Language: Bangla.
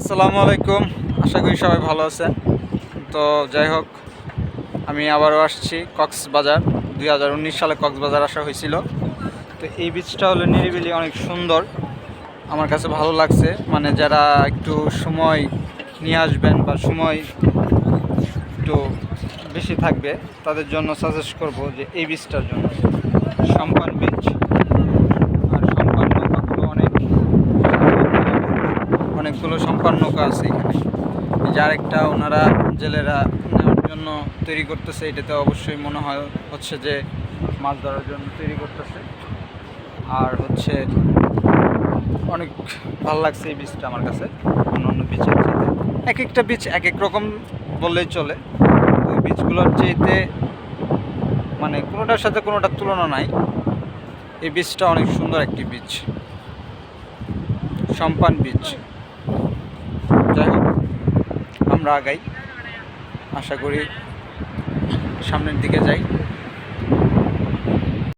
আসসালামু আলাইকুম। আশা করি সবাই ভালো আছেন। তো যাই হোক, আমি আবারও আসছি কক্সবাজার। দুই হাজার উনিশ সালে কক্সবাজার আসা হয়েছিল। তো এই বীজটা হলো নিরিবিলি, অনেক সুন্দর। আমার কাছে ভালো লাগছে। মানে যারা একটু সময় নিয়ে আসবেন বা সময় একটু বেশি থাকবে, তাদের জন্য সাজেস্ট করব যে এই বীজটার জন্য। সম্পান বীজ আর সম্পান নৌকাগুলো অনেক অনেকগুলো সম্পান নৌকা আছে এখানে। এই যে আরেকটা ওনারা জেলেরা নেওয়ার জন্য তৈরি করতেছে, এটাতে অবশ্যই মনে হয় হচ্ছে যে মাছ ধরার জন্য তৈরি করতেছে। আর হচ্ছে অনেক ভালো লাগছে এই বীজটা আমার কাছে অন্য অন্য বীজের এক একটা বীজ এক এক রকম বললেই চলে। এই বীজগুলোর চাইতে মানে কোনোটার সাথে কোনোটার তুলনা নাই। এই বীজটা অনেক সুন্দর একটি বীজ। সম্পান বীজ। আমরা আগাই। আশা করি সামনের দিকে যাই।